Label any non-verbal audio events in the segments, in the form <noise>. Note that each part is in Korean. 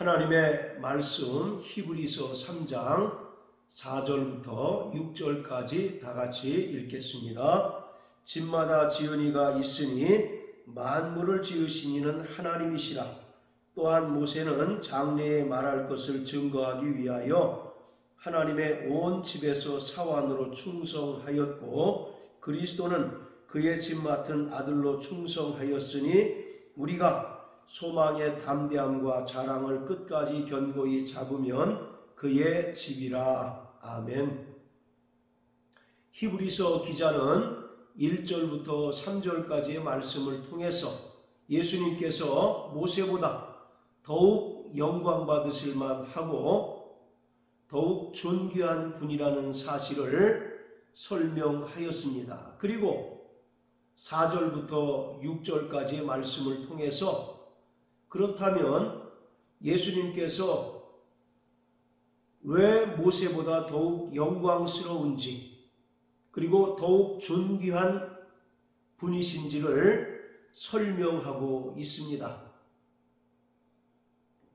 하나님의 말씀 히브리서 3장 4절부터 6절까지 다 같이 읽겠습니다. 집마다 지은이가 있으니 만물을 지으신 이는 하나님이시라. 또한 모세는 장래에 말할 것을 증거하기 위하여 하나님의 온 집에서 사환으로 충성하였고 그리스도는 그의 집 맡은 아들로 충성하였으니 우리가 소망의 담대함과 자랑을 끝까지 견고히 잡으면 그의 집이라. 아멘. 히브리서 기자는 1절부터 3절까지의 말씀을 통해서 예수님께서 모세보다 더욱 영광 받으실 만하고 더욱 존귀한 분이라는 사실을 설명하였습니다. 그리고 4절부터 6절까지의 말씀을 통해서 그렇다면 예수님께서 왜 모세보다 더욱 영광스러운지 그리고 더욱 존귀한 분이신지를 설명하고 있습니다.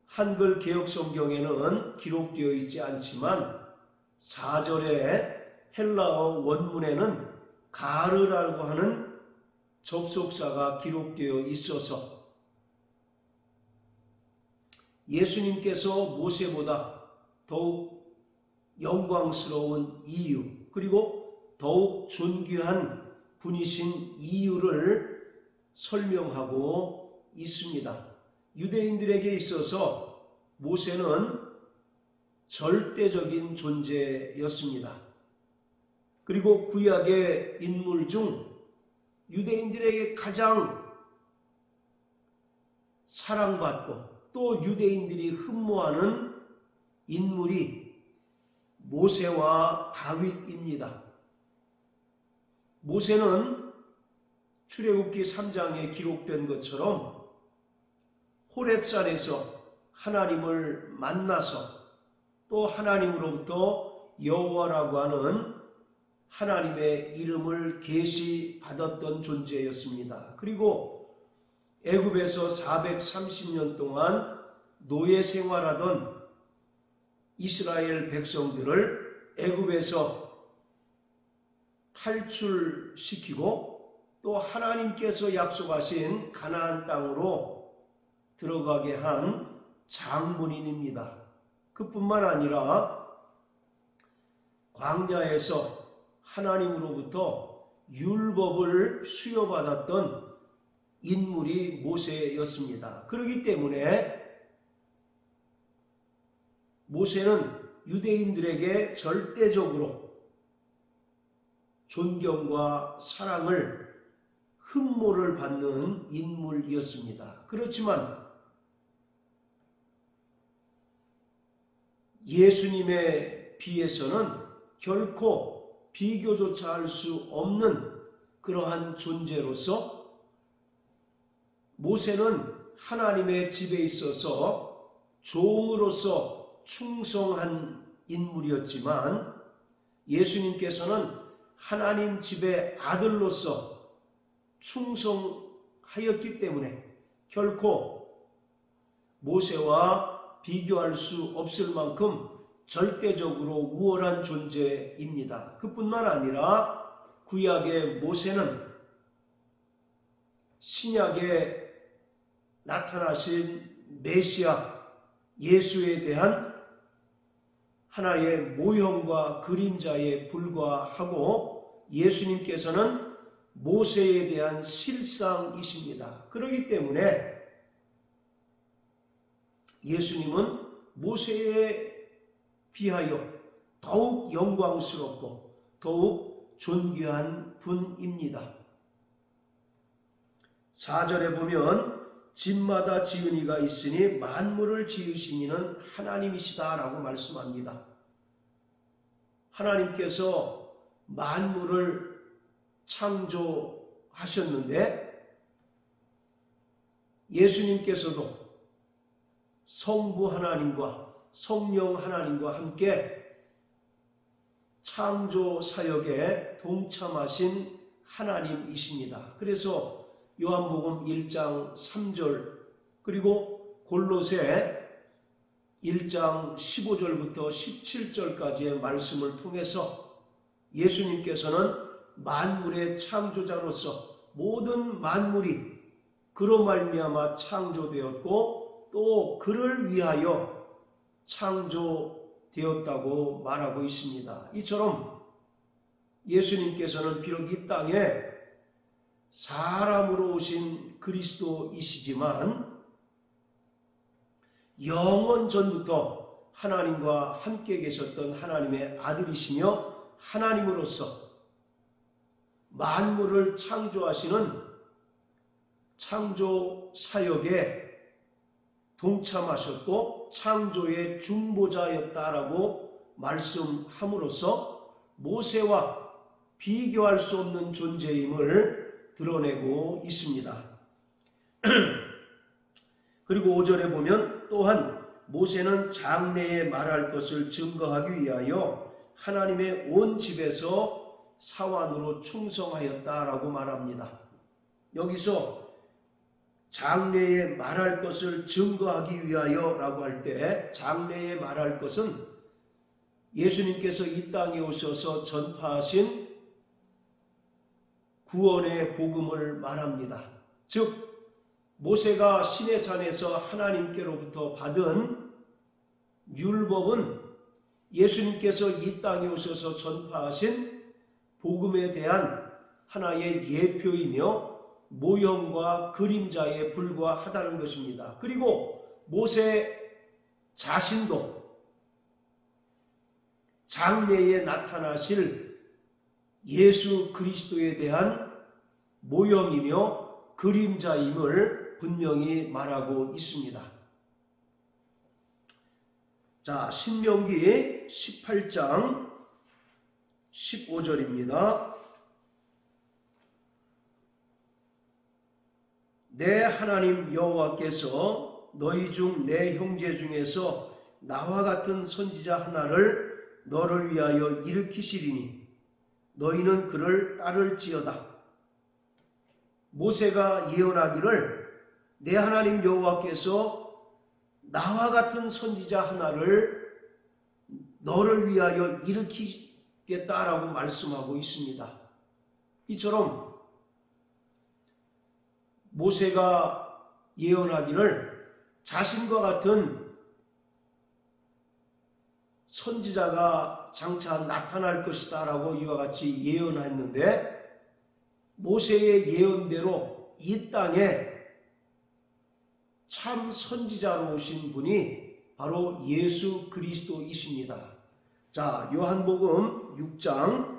한글 개혁 성경에는 기록되어 있지 않지만 4절의 헬라어 원문에는 가르라고 하는 접속사가 기록되어 있어서 예수님께서 모세보다 더욱 영광스러운 이유, 그리고 더욱 존귀한 분이신 이유를 설명하고 있습니다. 유대인들에게 있어서 모세는 절대적인 존재였습니다. 그리고 구약의 인물 중 유대인들에게 가장 사랑받고 또 유대인들이 흠모하는 인물이 모세와 다윗입니다. 모세는 출애굽기 3장에 기록된 것처럼 호렙산에서 하나님을 만나서 또 하나님으로부터 여호와라고 하는 하나님의 이름을 계시 받았던 존재였습니다. 그리고 애굽에서 430년 동안 노예 생활하던 이스라엘 백성들을 애굽에서 탈출시키고 또 하나님께서 약속하신 가나안 땅으로 들어가게 한 장본인입니다. 그뿐만 아니라 광야에서 하나님으로부터 율법을 수여받았던 인물이 모세였습니다. 그렇기 때문에 모세는 유대인들에게 절대적으로 존경과 사랑을 흠모를 받는 인물이었습니다. 그렇지만 예수님에 비해서는 결코 비교조차 할 수 없는 그러한 존재로서 모세는 하나님의 집에 있어서 종으로서 충성한 인물이었지만 예수님께서는 하나님 집의 아들로서 충성하였기 때문에 결코 모세와 비교할 수 없을 만큼 절대적으로 우월한 존재입니다. 그뿐만 아니라 구약의 모세는 신약에 나타나신 메시아 예수에 대한 하나의 모형과 그림자에 불과하고 예수님께서는 모세에 대한 실상이십니다. 그렇기 때문에 예수님은 모세에 비하여 더욱 영광스럽고 더욱 존귀한 분입니다. 4절에 보면 집마다 지은 이가 있으니 만물을 지으신 이는 하나님이시다라고 말씀합니다. 하나님께서 만물을 창조하셨는데 예수님께서도 성부 하나님과 성령 하나님과 함께 창조 사역에 동참하신 하나님이십니다. 그래서 요한복음 1장 3절 그리고 골로새 1장 15절부터 17절까지의 말씀을 통해서 예수님께서는 만물의 창조자로서 모든 만물이 그로 말미암아 창조되었고 또 그를 위하여 창조되었다고 말하고 있습니다. 이처럼 예수님께서는 비록 이 땅에 사람으로 오신 그리스도이시지만 영원 전부터 하나님과 함께 계셨던 하나님의 아들이시며 하나님으로서 만물을 창조하시는 창조 사역에 동참하셨고 창조의 중보자였다라고 말씀함으로써 모세와 비교할 수 없는 존재임을 드러내고 있습니다. <clears throat> 그리고 5절에 보면 또한 모세는 장래에 말할 것을 증거하기 위하여 하나님의 온 집에서 사환으로 충성하였다라고 말합니다. 여기서 장래에 말할 것을 증거하기 위하여라고 할 때 장래에 말할 것은 예수님께서 이 땅에 오셔서 전파하신 구원의 복음을 말합니다. 즉 모세가 시내산에서 하나님께로부터 받은 율법은 예수님께서 이 땅에 오셔서 전파하신 복음에 대한 하나의 예표이며 모형과 그림자에 불과하다는 것입니다. 그리고 모세 자신도 장래에 나타나실 예수 그리스도에 대한 모형이며 그림자임을 분명히 말하고 있습니다. 자, 신명기 18장 15절입니다. 내 하나님 여호와께서 너희 중 내 형제 중에서 나와 같은 선지자 하나를 너를 위하여 일으키시리니 너희는 그를 따를지어다. 모세가 예언하기를 내 하나님 여호와께서 나와 같은 선지자 하나를 너를 위하여 일으키겠다라고 말씀하고 있습니다. 이처럼 모세가 예언하기를 자신과 같은 선지자가 장차 나타날 것이다라고 이와 같이 예언했는데 모세의 예언대로 이 땅에 참 선지자로 오신 분이 바로 예수 그리스도이십니다. 자, 요한복음 6장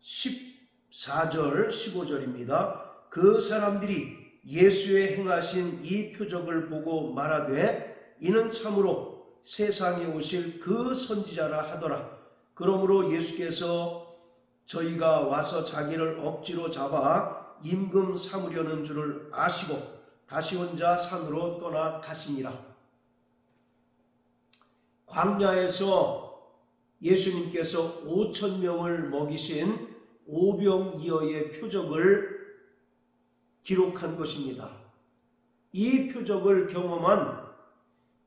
14절, 15절입니다. 그 사람들이 예수의 행하신 이 표적을 보고 말하되 이는 참으로 세상에 오실 그 선지자라 하더라. 그러므로 예수께서 저희가 와서 자기를 억지로 잡아 임금 삼으려는 줄을 아시고 다시 혼자 산으로 떠나 가시니라. 광야에서 예수님께서 5천 명을 먹이신 오병이어의 표적을 기록한 것입니다. 이 표적을 경험한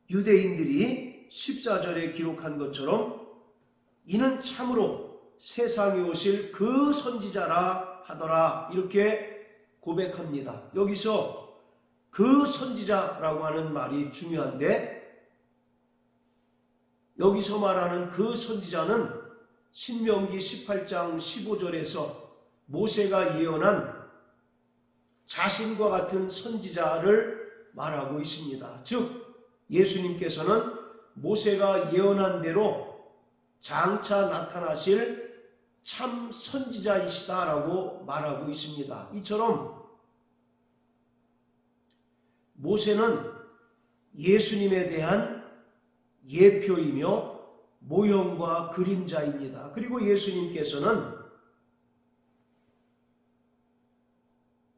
유대인들이 14절에 기록한 것처럼 이는 참으로 세상에 오실 그 선지자라 하더라 이렇게 고백합니다. 여기서 그 선지자라고 하는 말이 중요한데 여기서 말하는 그 선지자는 신명기 18장 15절에서 모세가 예언한 자신과 같은 선지자를 말하고 있습니다. 즉 예수님께서는 모세가 예언한 대로 장차 나타나실 참 선지자이시다라고 말하고 있습니다. 이처럼 모세는 예수님에 대한 예표이며 모형과 그림자입니다. 그리고 예수님께서는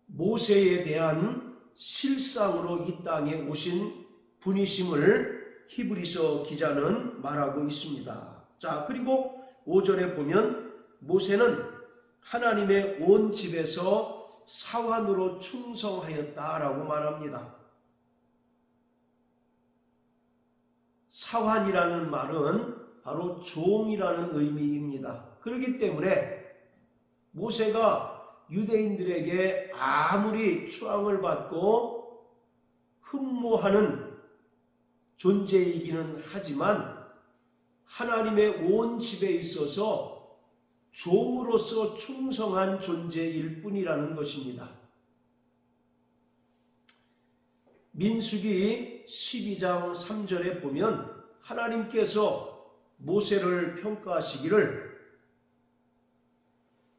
모세에 대한 실상으로 이 땅에 오신 분이심을 히브리서 기자는 말하고 있습니다. 자, 그리고 5절에 보면 모세는 하나님의 온 집에서 사환으로 충성하였다라고 말합니다. 사환이라는 말은 바로 종이라는 의미입니다. 그렇기 때문에 모세가 유대인들에게 아무리 추앙을 받고 흠모하는 존재이기는 하지만 하나님의 온 집에 있어서 종으로서 충성한 존재일 뿐이라는 것입니다. 민수기 12장 3절에 보면 하나님께서 모세를 평가하시기를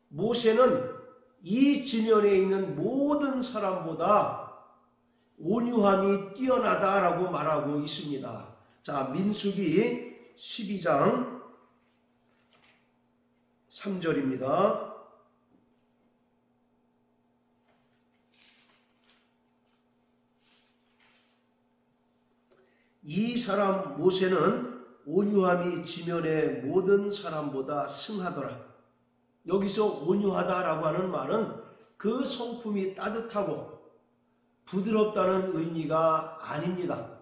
모세는 이 지면에 있는 모든 사람보다 온유함이 뛰어나다라고 말하고 있습니다. 자, 민수기 12장 3절입니다. 이 사람 모세는 온유함이 지면의 모든 사람보다 승하더라. 여기서 온유하다라고 하는 말은 그 성품이 따뜻하고 부드럽다는 의미가 아닙니다.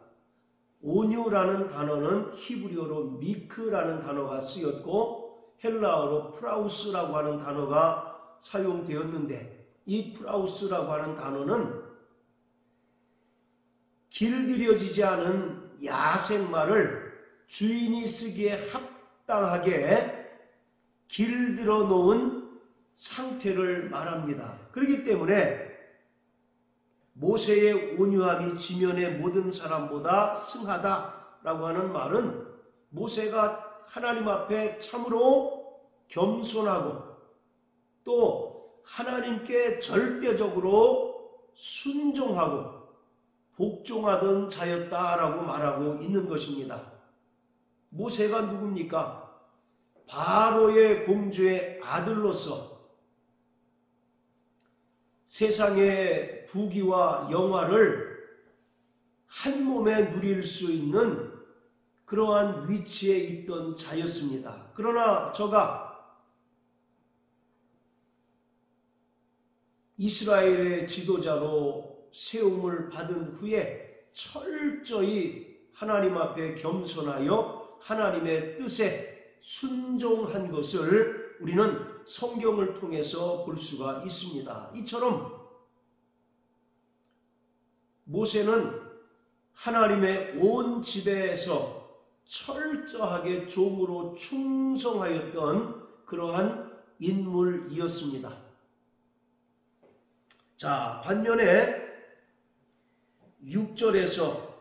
온유라는 단어는 히브리어로 미크라는 단어가 쓰였고 헬라어로 프라우스라고 하는 단어가 사용되었는데 이 프라우스라고 하는 단어는 길들여지지 않은 야생말을 주인이 쓰기에 합당하게 길들어 놓은 상태를 말합니다. 그렇기 때문에 모세의 온유함이 지면의 모든 사람보다 승하다라고 하는 말은 모세가 하나님 앞에 참으로 겸손하고 또 하나님께 절대적으로 순종하고 복종하던 자였다라고 말하고 있는 것입니다. 모세가 누굽니까? 바로의 공주의 아들로서 세상의 부귀와 영화를 한 몸에 누릴 수 있는 그러한 위치에 있던 자였습니다. 그러나 저가 이스라엘의 지도자로 세움을 받은 후에 철저히 하나님 앞에 겸손하여 하나님의 뜻에 순종한 것을 우리는 성경을 통해서 볼 수가 있습니다. 이처럼 모세는 하나님의 온 집에서 철저하게 종으로 충성하였던 그러한 인물이었습니다. 자, 반면에 6절에서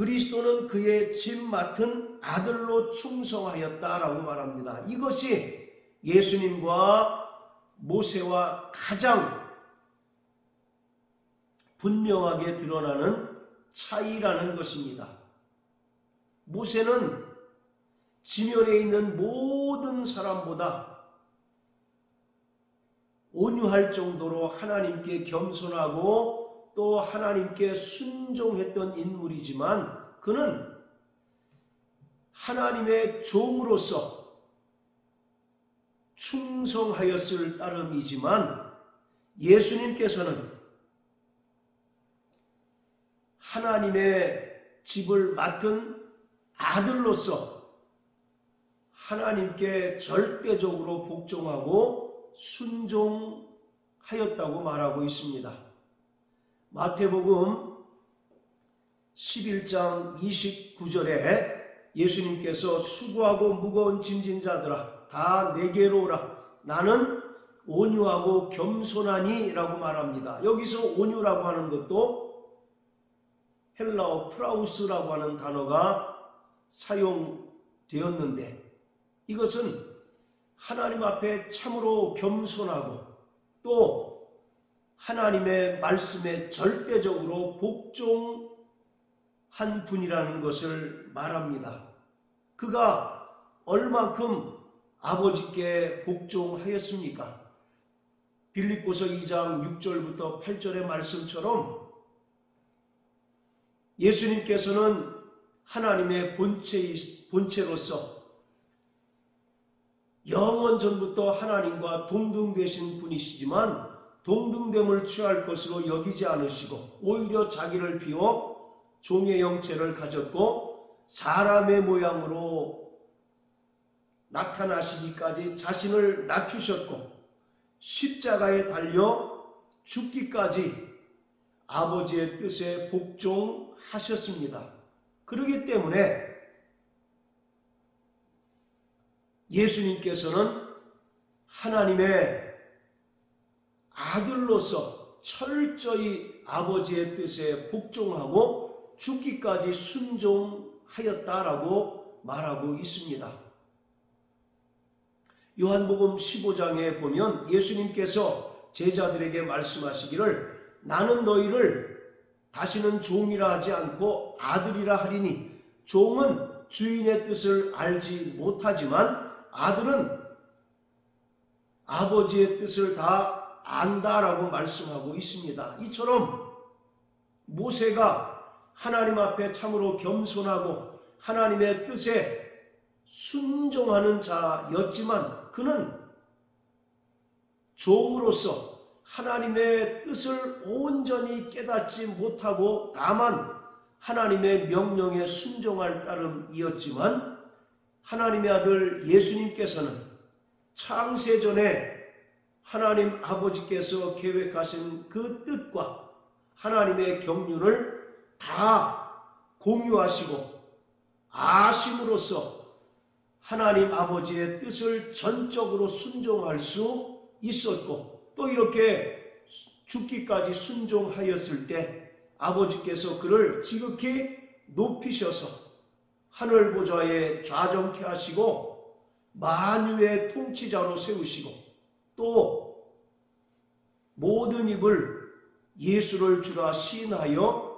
그리스도는 그의 집 맡은 아들로 충성하였다라고 말합니다. 이것이 예수님과 모세와 가장 분명하게 드러나는 차이라는 것입니다. 모세는 지면에 있는 모든 사람보다 온유할 정도로 하나님께 겸손하고 또 하나님께 순종했던 인물이지만 그는 하나님의 종으로서 충성하였을 따름이지만 예수님께서는 하나님의 집을 맡은 아들로서 하나님께 절대적으로 복종하고 순종하였다고 말하고 있습니다. 마태복음 11장 29절에 예수님께서 수고하고 무거운 짐진 자들아 다 내게로 오라 나는 온유하고 겸손하니라고 말합니다. 여기서 온유라고 하는 것도 헬라어 프라우스라고 하는 단어가 사용되었는데 이것은 하나님 앞에 참으로 겸손하고 또 하나님의 말씀에 절대적으로 복종한 분이라는 것을 말합니다. 그가 얼만큼 아버지께 복종하였습니까? 빌립보서 2장 6절부터 8절의 말씀처럼 예수님께서는 하나님의 본체, 본체로서 영원 전부터 하나님과 동등되신 분이시지만 동등됨을 취할 것으로 여기지 않으시고 오히려 자기를 비워 종의 형체를 가졌고 사람의 모양으로 나타나시기까지 자신을 낮추셨고 십자가에 달려 죽기까지 아버지의 뜻에 복종하셨습니다. 그러기 때문에 예수님께서는 하나님의 아들로서 철저히 아버지의 뜻에 복종하고 죽기까지 순종하였다라고 말하고 있습니다. 요한복음 15장에 보면 예수님께서 제자들에게 말씀하시기를 나는 너희를 다시는 종이라 하지 않고 아들이라 하리니 종은 주인의 뜻을 알지 못하지만 아들은 아버지의 뜻을 다 안다라고 말씀하고 있습니다. 이처럼 모세가 하나님 앞에 참으로 겸손하고 하나님의 뜻에 순종하는 자였지만 그는 종으로서 하나님의 뜻을 온전히 깨닫지 못하고 다만 하나님의 명령에 순종할 따름이었지만 하나님의 아들 예수님께서는 창세전에 하나님 아버지께서 계획하신 그 뜻과 하나님의 경륜을 다 공유하시고 아심으로써 하나님 아버지의 뜻을 전적으로 순종할 수 있었고 또 이렇게 죽기까지 순종하였을 때 아버지께서 그를 지극히 높이셔서 하늘 보좌에 좌정케 하시고 만유의 통치자로 세우시고 또 모든 입을 예수를 주라 시인하여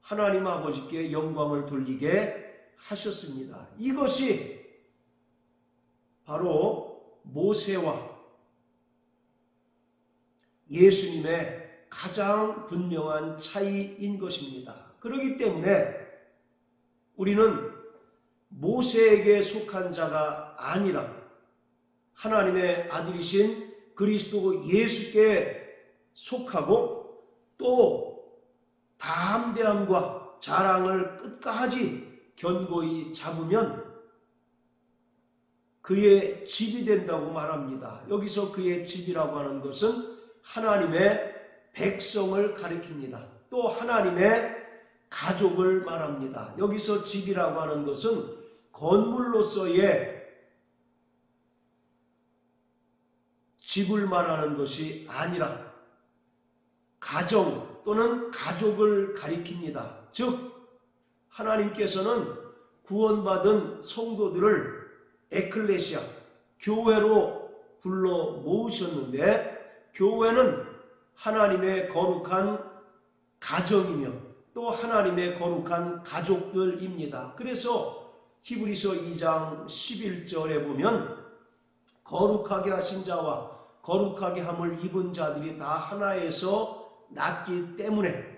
하나님 아버지께 영광을 돌리게 하셨습니다. 이것이 바로 모세와 예수님의 가장 분명한 차이인 것입니다. 그렇기 때문에 우리는 모세에게 속한 자가 아니라 하나님의 아들이신 그리스도 예수께 속하고 또 담대함과 자랑을 끝까지 견고히 잡으면 그의 집이 된다고 말합니다. 여기서 그의 집이라고 하는 것은 하나님의 백성을 가리킵니다. 또 하나님의 가족을 말합니다. 여기서 집이라고 하는 것은 건물로서의 집을 말하는 것이 아니라 가정 또는 가족을 가리킵니다. 즉 하나님께서는 구원받은 성도들을 에클레시아 교회로 불러 모으셨는데 교회는 하나님의 거룩한 가정이며 또 하나님의 거룩한 가족들입니다. 그래서 히브리서 2장 11절에 보면 거룩하게 하신 자와 거룩하게 함을 입은 자들이 다 하나에서 났기 때문에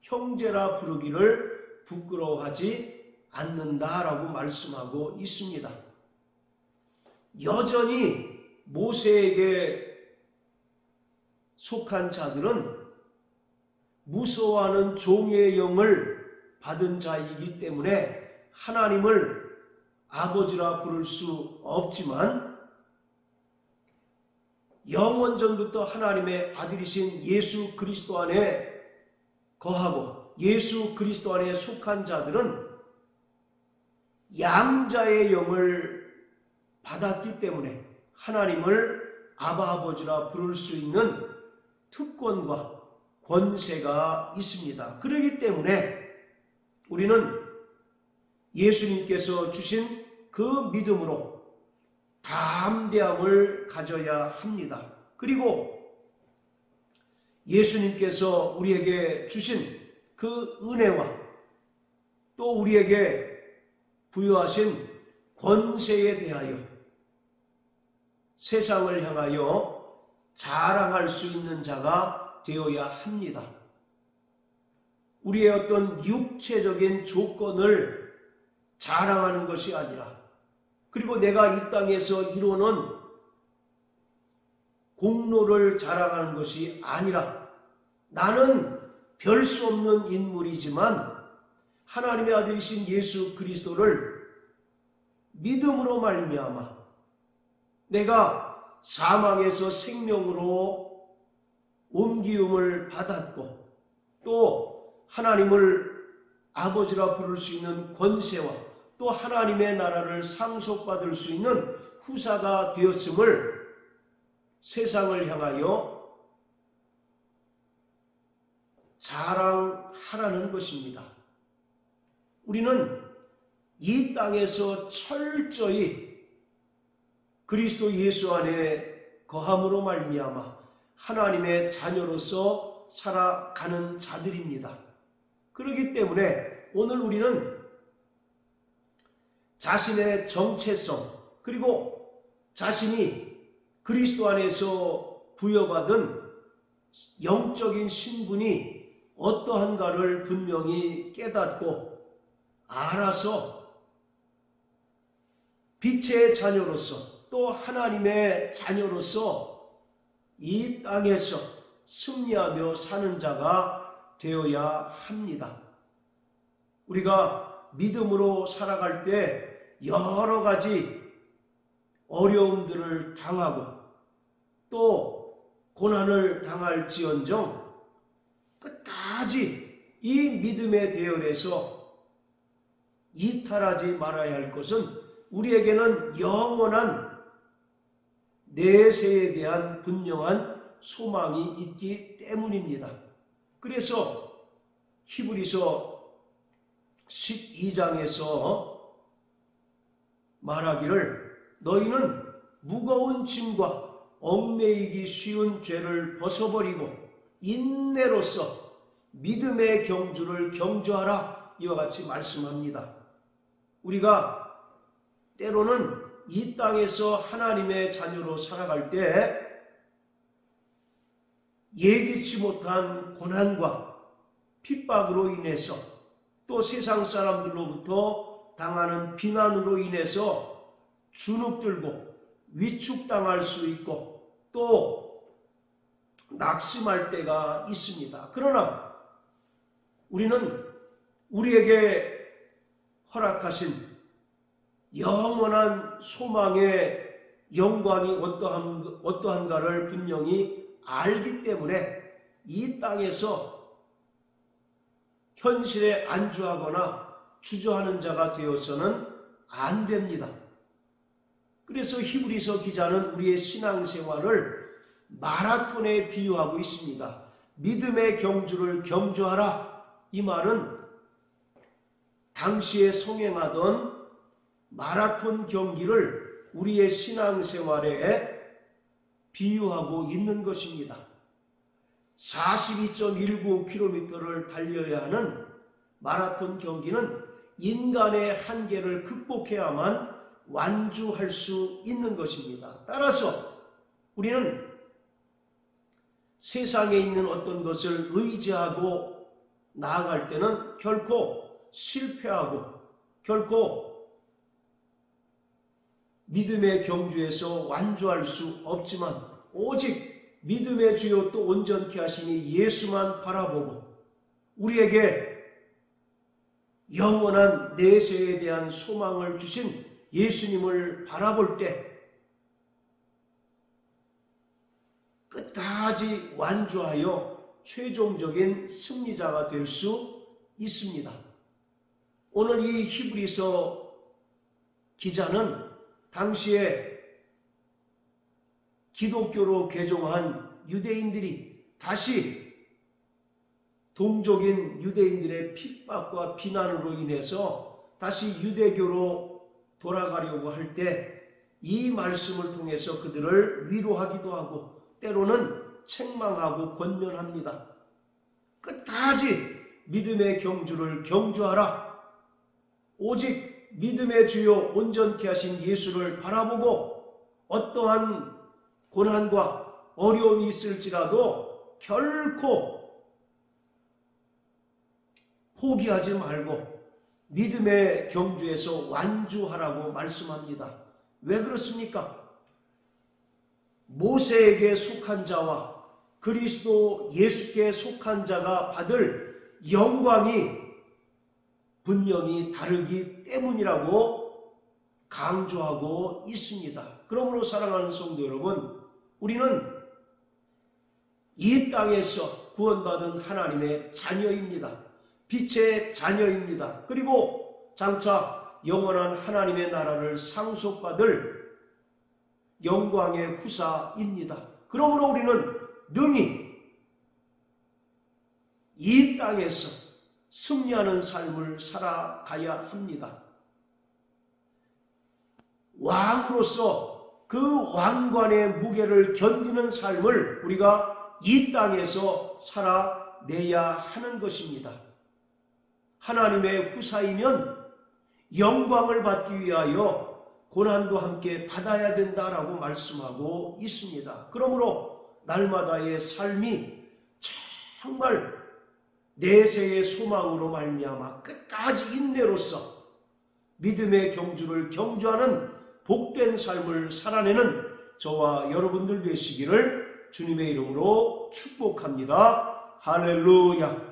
형제라 부르기를 부끄러워하지 않는다라고 말씀하고 있습니다. 여전히 모세에게 속한 자들은 무서워하는 종의 영을 받은 자이기 때문에 하나님을 아버지라 부를 수 없지만 영원 전부터 하나님의 아들이신 예수 그리스도 안에 거하고 예수 그리스도 안에 속한 자들은 양자의 영을 받았기 때문에 하나님을 아바 아버지라 부를 수 있는 특권과 권세가 있습니다. 그러기 때문에 우리는 예수님께서 주신 그 믿음으로 담대함을 가져야 합니다. 그리고 예수님께서 우리에게 주신 그 은혜와 또 우리에게 부여하신 권세에 대하여 세상을 향하여 자랑할 수 있는 자가 되어야 합니다. 우리의 어떤 육체적인 조건을 자랑하는 것이 아니라 그리고 내가 이 땅에서 이루는 공로를 자랑하는 것이 아니라 나는 별 수 없는 인물이지만 하나님의 아들이신 예수 그리스도를 믿음으로 말미암아 내가 사망에서 생명으로 옮기움을 받았고 또 하나님을 아버지라 부를 수 있는 권세와 또 하나님의 나라를 상속받을 수 있는 후사가 되었음을 세상을 향하여 자랑하라는 것입니다. 우리는 이 땅에서 철저히 그리스도 예수 안에 거함으로 말미암아 하나님의 자녀로서 살아가는 자들입니다. 그렇기 때문에 오늘 우리는 자신의 정체성 그리고 자신이 그리스도 안에서 부여받은 영적인 신분이 어떠한가를 분명히 깨닫고 알아서 빛의 자녀로서 또 하나님의 자녀로서 이 땅에서 승리하며 사는 자가 되어야 합니다. 우리가 믿음으로 살아갈 때 여러 가지 어려움들을 당하고 또 고난을 당할지언정 끝까지 이 믿음의 대열에서 이탈하지 말아야 할 것은 우리에게는 영원한 내세에 대한 분명한 소망이 있기 때문입니다. 그래서 히브리서 12장에서 말하기를 너희는 무거운 짐과 얽매이기 쉬운 죄를 벗어버리고 인내로서 믿음의 경주를 경주하라 이와 같이 말씀합니다. 우리가 때로는 이 땅에서 하나님의 자녀로 살아갈 때 예기치 못한 고난과 핍박으로 인해서 또 세상 사람들로부터 당하는 비난으로 인해서 주눅들고 위축당할 수 있고 또 낙심할 때가 있습니다. 그러나 우리는 우리에게 허락하신 영원한 소망의 영광이 어떠한, 어떠한가를 분명히 알기 때문에 이 땅에서 현실에 안주하거나 주저하는 자가 되어서는 안 됩니다. 그래서 히브리서 기자는 우리의 신앙생활을 마라톤에 비유하고 있습니다. 믿음의 경주를 경주하라. 이 말은 당시에 성행하던 마라톤 경기를 우리의 신앙생활에 비유하고 있는 것입니다. 42.19km를 달려야 하는 마라톤 경기는 인간의 한계를 극복해야만 완주할 수 있는 것입니다. 따라서 우리는 세상에 있는 어떤 것을 의지하고 나아갈 때는 결코 실패하고 결코 믿음의 경주에서 완주할 수 없지만 오직 믿음의 주요 또 온전케 하시니 예수만 바라보고 우리에게 영원한 내세에 대한 소망을 주신 예수님을 바라볼 때 끝까지 완주하여 최종적인 승리자가 될 수 있습니다. 오늘 이 히브리서 기자는 당시에 기독교로 개종한 유대인들이 다시 동족인 유대인들의 핍박과 비난으로 인해서 다시 유대교로 돌아가려고 할 때 이 말씀을 통해서 그들을 위로하기도 하고 때로는 책망하고 권면합니다. 끝까지 믿음의 경주를 경주하라. 오직 믿음의 주요 온전케 하신 예수를 바라보고 어떠한 고난과 어려움이 있을지라도 결코 포기하지 말고 믿음의 경주에서 완주하라고 말씀합니다. 왜 그렇습니까? 모세에게 속한 자와 그리스도 예수께 속한 자가 받을 영광이 분명히 다르기 때문이라고 강조하고 있습니다. 그러므로 사랑하는 성도 여러분, 우리는 이 땅에서 구원받은 하나님의 자녀입니다. 빛의 자녀입니다. 그리고 장차 영원한 하나님의 나라를 상속받을 영광의 후사입니다. 그러므로 우리는 능히 이 땅에서 승리하는 삶을 살아가야 합니다. 왕으로서 그 왕관의 무게를 견디는 삶을 우리가 이 땅에서 살아내야 하는 것입니다. 하나님의 후사이면 영광을 받기 위하여 고난도 함께 받아야 된다라고 말씀하고 있습니다. 그러므로 날마다의 삶이 정말 내세의 소망으로 말미암아 끝까지 인내로서 믿음의 경주를 경주하는 복된 삶을 살아내는 저와 여러분들 되시기를 주님의 이름으로 축복합니다. 할렐루야.